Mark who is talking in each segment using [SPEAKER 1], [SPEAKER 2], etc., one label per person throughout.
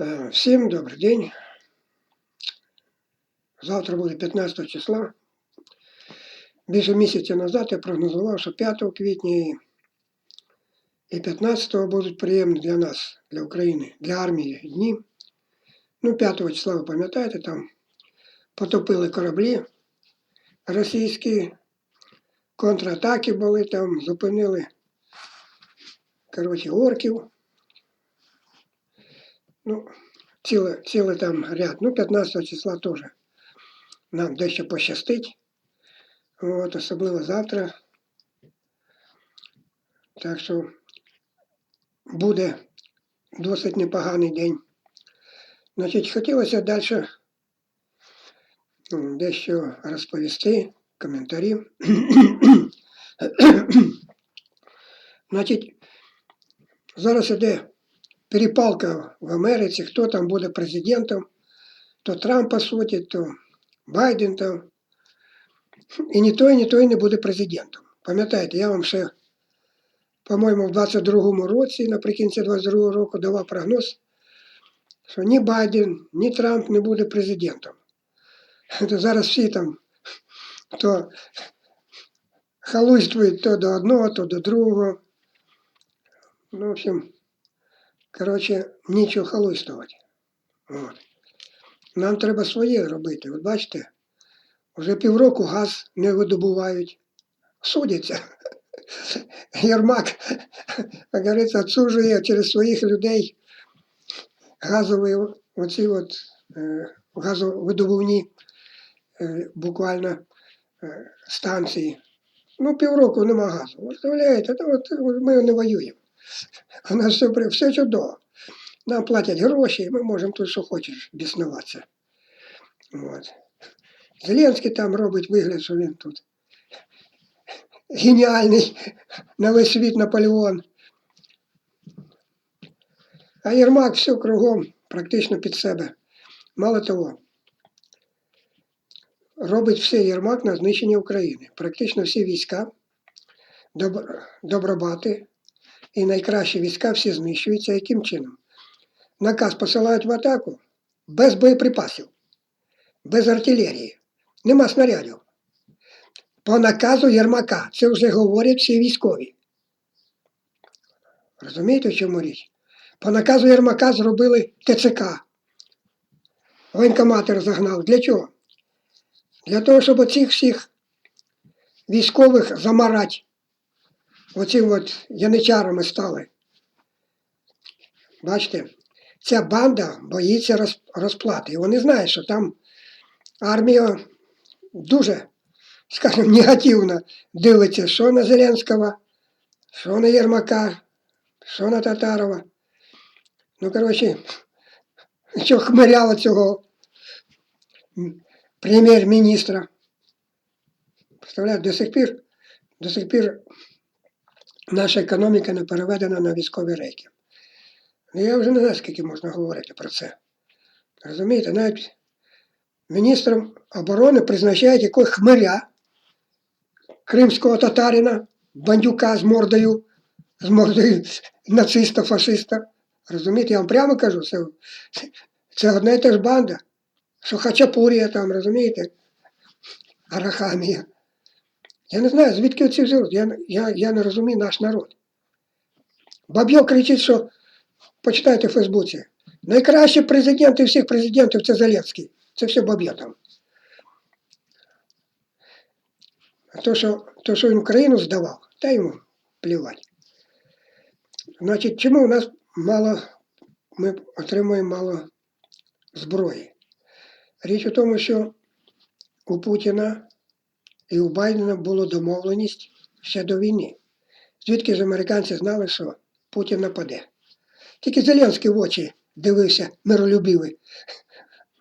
[SPEAKER 1] Е, Всім добрий день. Завтра буде 15 числа. Більше місяця назад я прогнозував, що 5 квітня і- і 15 будуть приємні для нас, для України, для армії дні. Ну, 5 числа, ви пам'ятаєте, там потопили кораблі російські, контратаки були там, зупинили коротше, орків. Ну, ціле, ціле там ряд. Ну, 15 числа теж нам дещо пощастить. От, особливо завтра. Так що буде досить непоганий день. Значить, хотілося далі дещо розповісти, коментарі. Значить, зараз іде перепалка в Америці, хто там буде президентом, то Трампа судять, то Байден там. І ні той, ні той не буде президентом. Пам'ятаєте, я вам ще, по-моєму, в 22-му році, наприкінці 22-го року, давав прогноз, що ні Байден, ні Трамп не буде президентом. То зараз всі там то халуйствують то до одного, то до другого. Ну, в общем, коротше, нічого халуйствувати. От. Нам треба своє робити. От бачите, вже півроку газ не видобувають. Судяться. Єрмак, як говориться, відсуджує через своїх людей газові оці от е, газовидобувні е, буквально е, станції. Ну, півроку нема газу. От ми не воюємо. У нас все, все чудово. Нам платять гроші, і ми можемо тут, що хочеш, біснуватися. От. Зеленський там робить вигляд, що він тут геніальний на весь світ Наполеон. А Єрмак все кругом, практично під себе. Мало того, робить все Єрмак на знищення України. Практично всі війська, доб- добробати і найкращі війська всі знищуються. Яким чином? Наказ посилають в атаку без боєприпасів, без артилерії, нема снарядів. По наказу Єрмака. Це вже говорять всі військові. Розумієте, в чому річ? По наказу Єрмака зробили ТЦК. Воєнкомати загнали. Для чого? Для того, щоб оцих всіх військових замарати. Оцим от яничарами стали. Бачите, ця банда боїться розплати. І вони знають, що там армія дуже, скажімо, негативно дивиться, що на Зеленського, що на Єрмака, що на Татарова. Ну, коротше, що хмиряло цього прем'єр-міністра. Представляєте, до сих пір, до сих пір наша економіка не переведена на військові рейки. Ну, я вже не знаю, скільки можна говорити про це. Розумієте, навіть міністром оборони призначають якогось хмиря, кримського татарина, бандюка з мордою, з мордою нациста, фашиста. Розумієте, я вам прямо кажу, це, це одна і та ж банда, що Хачапурія там, розумієте? Арахамія. Я не знаю, звідки ці взяли. Я, я, я не розумію наш народ. Бабьо кричить, що почитайте в Фейсбуці. Найкращі президенти всіх президентів це Зеленський. Це все баб'є там. То, що, то, що він Україну здавав, та йому плівати. Значить, чому у нас мало, ми отримуємо мало зброї? Річ у тому, що у Путіна і у Байдена було домовленість ще до війни. Звідки ж американці знали, що Путін нападе? Тільки Зеленський в очі дивився миролюбивий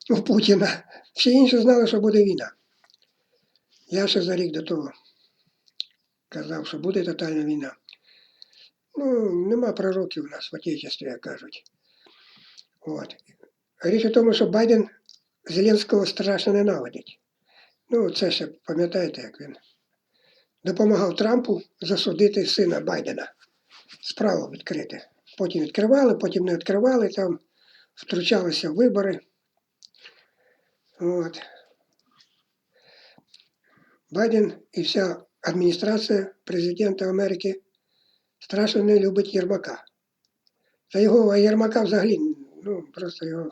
[SPEAKER 1] у Путіна. Всі інші знали, що буде війна. Я ще за рік до того казав, що буде тотальна війна. Ну, нема пророків у нас в Отечестві, як кажуть. От. Річ у тому, що Байден Зеленського страшно ненавидить. Ну, це ще пам'ятаєте, як він допомагав Трампу засудити сина Байдена. Справу відкрити. Потім відкривали, потім не відкривали там втручалися в вибори. От. Байден і вся адміністрація президента Америки страшно не любить Єрмака. Та його Єрмака взагалі, ну, просто його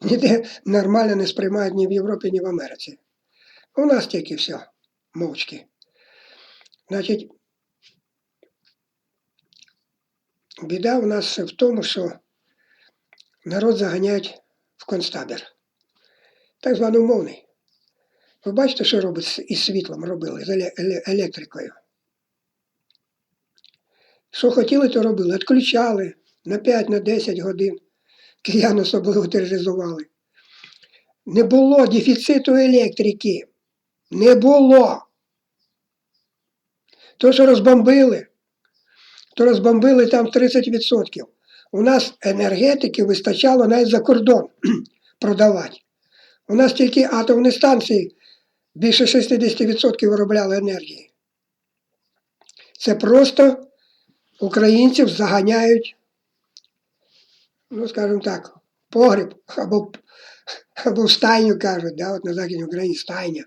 [SPEAKER 1] ніде нормально не сприймають ні в Європі, ні в Америці. У нас тільки все, мовчки. Значить, біда у нас в тому, що народ заганяють в концтабір. Так званий умовний. Ви бачите, що робить із світлом робили, з еле- еле- електрикою. Що хотіли, то робили. Відключали на 5 на 10 годин. Киян особливо тероризували. Не було дефіциту електрики. Не було. То, що розбомбили, то розбомбили там 30%. У нас енергетики вистачало навіть за кордон продавати. У нас тільки атомні станції більше 60% виробляли енергії. Це просто українців заганяють, ну, скажімо так, погріб або, або в стайню кажуть, да, от на Західній Україні стайня,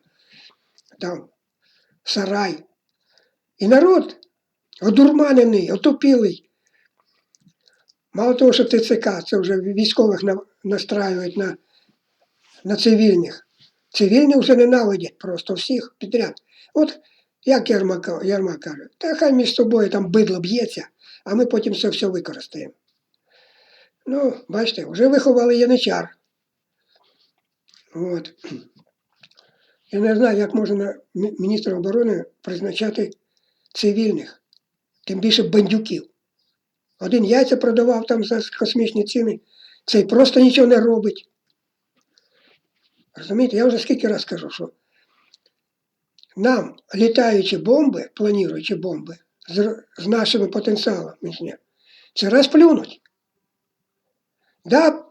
[SPEAKER 1] там сарай. І народ одурманений, отупілий. Мало того, що ТЦК, це вже військових на- настраюють на, на цивільних. Цивільні вже ненавидять просто всіх підряд. От як Єрмак, Єрмак каже, та хай між собою там бидло б'ється, а ми потім це все використаємо. Ну, бачите, вже виховали яничар. От. Я не знаю, як можна мі- міністра оборони призначати цивільних, тим більше бандюків. Один яйця продавав там за космічні ціни, цей просто нічого не робить. Розумієте, я вже скільки раз кажу, що нам літаючі бомби, плануючі бомби з, нашими потенціалами, це раз плюнуть. Да,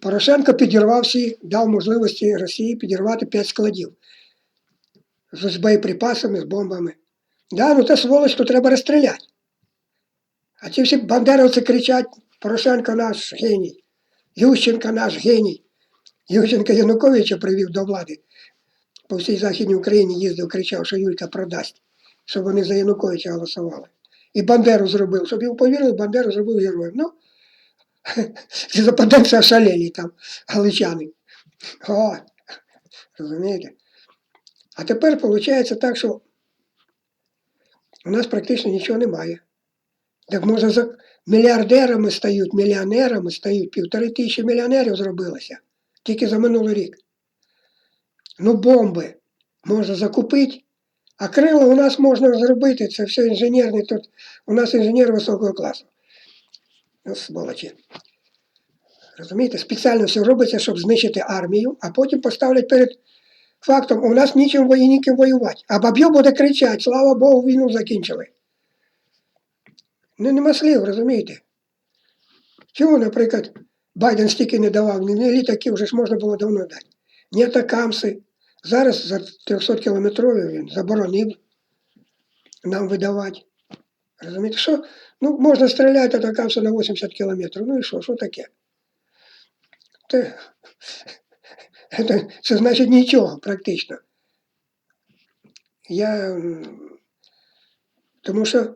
[SPEAKER 1] Порошенко підірвав всі, дав можливості Росії підірвати 5 складів з боєприпасами, з бомбами. Да, ну та сволоч, то треба розстріляти. А ці всі бандеровці кричать, Порошенко наш геній, Ющенко наш геній. Ющенко Януковича привів до влади. По всій Західній Україні їздив, кричав, що Юлька продасть, щоб вони за Януковича голосували. І Бандеру зробив, щоб йому повірили, Бандеру зробив героєм. Ну, западенці ошалели там, галичани. О, розумієте? А тепер виходить так, що у нас практично нічого немає. Так може за мільярдерами стають, мільйонерами стають, півтори тисячі мільйонерів зробилося тільки за минулий рік. Ну, бомби можна закупити, а крила у нас можна зробити. Це все інженерне. Тут у нас інженер високого класу. Ну, сволочі. Розумієте, спеціально все робиться, щоб знищити армію, а потім поставлять перед фактом, у нас нічим ніким воювати. А баб'йо буде кричати, слава Богу, війну закінчили. Ну, нема слів, розумієте? Чому, наприклад, Байден стільки не давав, ні літаків вже ж можна було давно дати. Ні атакамси. Зараз за 300 кілометрові він заборонив нам видавати. Розумієте, що? Ну, можна стріляти атакамси на 80 кілометрів. Ну і що, що таке? Це, це, це значить нічого практично. Я, м, тому що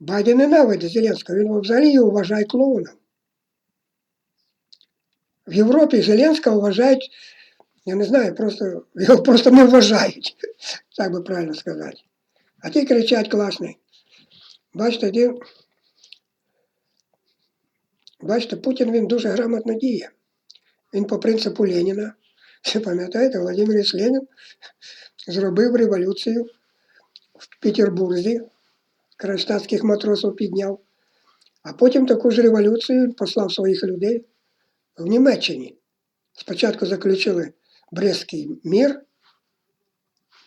[SPEAKER 1] Байден ненавидить Зеленського, він взагалі його вважає клоуном. В Європі Зеленського вважають, я не знаю, просто його просто не вважають, так би правильно сказати. А ті кричать класний. Бачите, він, бачите, Путін він дуже грамотно діє. Він по принципу Леніна. Ви пам'ятаєте, Володимир Ілліч Ленін зробив революцію в Петербурзі, кронштадтських матросів підняв. А потім таку ж революцію він послав своїх людей в Німеччині. Спочатку заключили Брестський мір,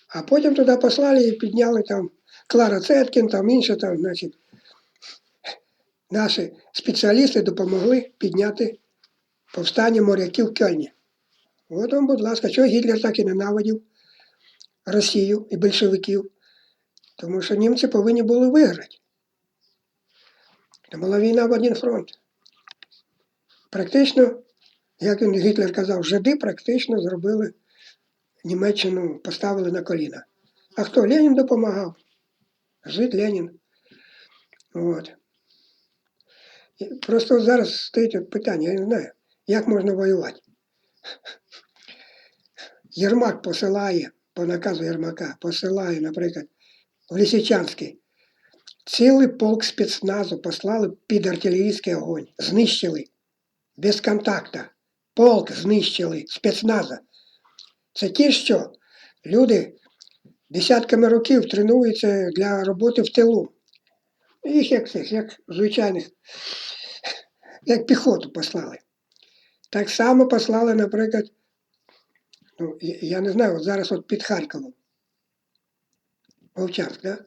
[SPEAKER 1] а потім туди послали і підняли там Клара Цеткін, там інше там, значить, наші спеціалісти допомогли підняти повстання моряків в Кельні. От вам, будь ласка, чого Гітлер так і ненавидів Росію і большевиків? Тому що німці повинні були виграти. Це була війна в один фронт. Практично, як він Гітлер казав, жиди практично зробили Німеччину, поставили на коліна. А хто? Ленін допомагав. Жид Ленін. Просто зараз стоїть от питання, я не знаю, як можна воювати. Єрмак посилає, по наказу Єрмака, посилає, наприклад, в Лисичанський. Цілий полк спецназу послали під артилерійський огонь. Знищили. Без контакту. Полк знищили спецназа. Це ті, що люди десятками років тренуються для роботи в тилу. Їх як цих, як звичайних, як піхоту послали. Так само послали, наприклад, ну, я- не знаю, от зараз от під Харковом. Вовчанськ, да?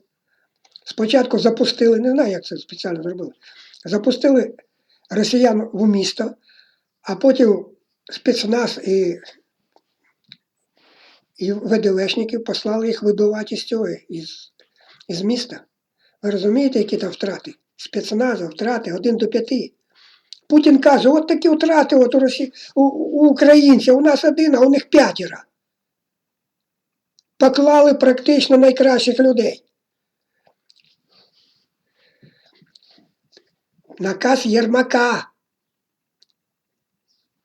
[SPEAKER 1] Спочатку запустили, не знаю, як це спеціально зробили. Запустили росіян в місто, а потім спецназ і, і ВДВшників послали їх вибивати з цього, із, із міста. Ви розумієте, які там втрати? Спецназу, втрати один до п'яти. Путін каже, от такі втрати от у, Росі... у, у українців, у нас один, а у них п'ятеро. Поклали практично найкращих людей. Наказ Єрмака.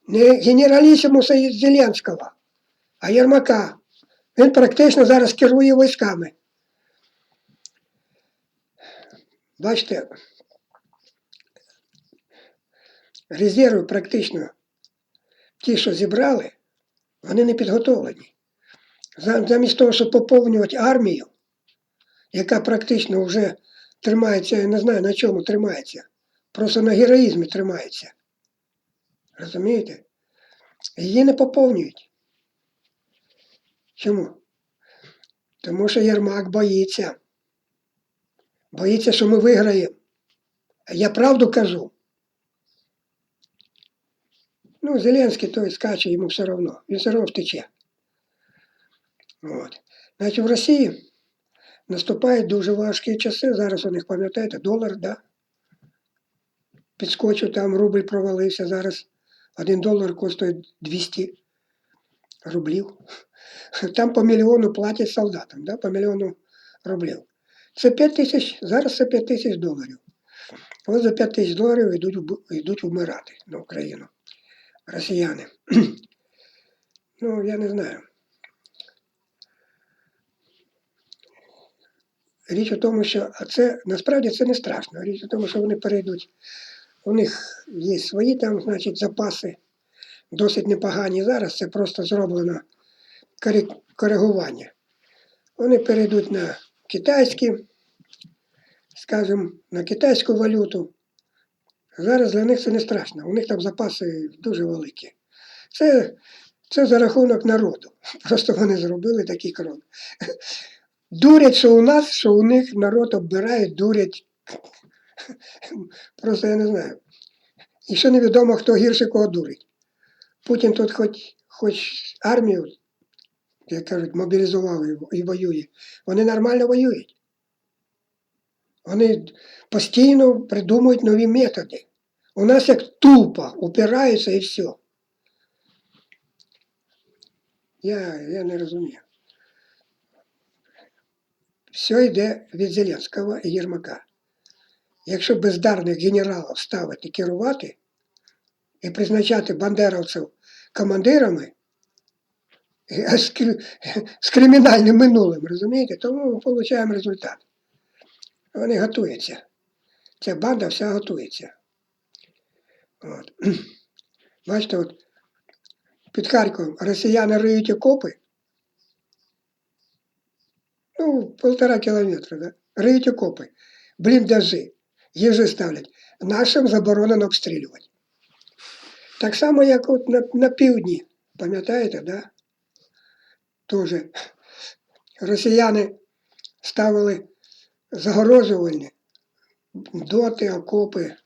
[SPEAKER 1] Не генералісімуса Зеленського, а Єрмака. Він практично зараз керує військами. Бачите, резерви практично ті, що зібрали, вони не підготовлені. Замість того, щоб поповнювати армію, яка практично вже тримається, я не знаю на чому тримається, просто на героїзмі тримається. Розумієте? Її не поповнюють. Чому? Тому що Єрмак боїться. Боїться, що ми виграємо. Я правду кажу. Ну, Зеленський той скаче, йому все одно. Він все одно втече. От. Значить, в Росії наступають дуже важкі часи. Зараз у них, пам'ятаєте, долар, да? Підскочив там, рубль провалився. Зараз один долар коштує 200 рублів. Там по мільйону платять солдатам, да? по мільйону рублів. Це 5 тисяч, зараз це 5 тисяч доларів. Ось за 5 тисяч доларів йдуть, йдуть вмирати на Україну. Росіяни. ну, я не знаю. Річ у тому, що а це насправді це не страшно. Річ у тому, що вони перейдуть. У них є свої там, значить, запаси досить непогані зараз. Це просто зроблено коригування. Вони перейдуть на китайські, скажімо, на китайську валюту. Зараз для них це не страшно. У них там запаси дуже великі. Це, це за рахунок народу. Просто вони зробили такий крок. Дурять, що у нас, що у них народ оббирає, дурять. Просто я не знаю. І ще невідомо, хто гірше кого дурить. Путін тут хоч, хоч армію, як кажуть, мобілізував і, воює. Вони нормально воюють. Вони постійно придумують нові методи. У нас як тупо упираються і все. Я, я не розумію. Все йде від Зеленського і Єрмака. Якщо бездарних генералів ставити керувати і призначати бандеровців командирами з, кримінальним минулим, розумієте, то ми отримуємо результат. Вони готуються. Ця банда вся готується. От. Бачите, от під Харковом росіяни риють окопи. Ну, полтора кілометра, да? риють окопи, бліндажі, їжі ставлять. Нашим заборонено обстрілювати. Так само, як от на, на півдні, пам'ятаєте, да? Тоже росіяни ставили загорожувальні доти, окопи,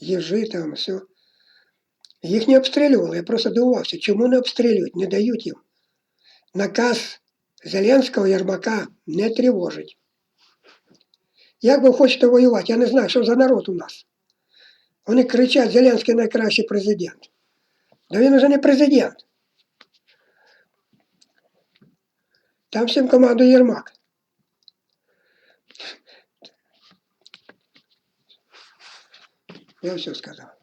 [SPEAKER 1] їжі там, все. Їх не обстрілювали, я просто дивувався, чому не обстрілюють, не дають їм. Наказ Зеленського Єрмака не тривожить. Як ви хочете воювати? Я не знаю, що за народ у нас. Вони кричать, Зеленський найкращий президент. Да він уже не президент. Там всім командує Єрмак. Я все сказав.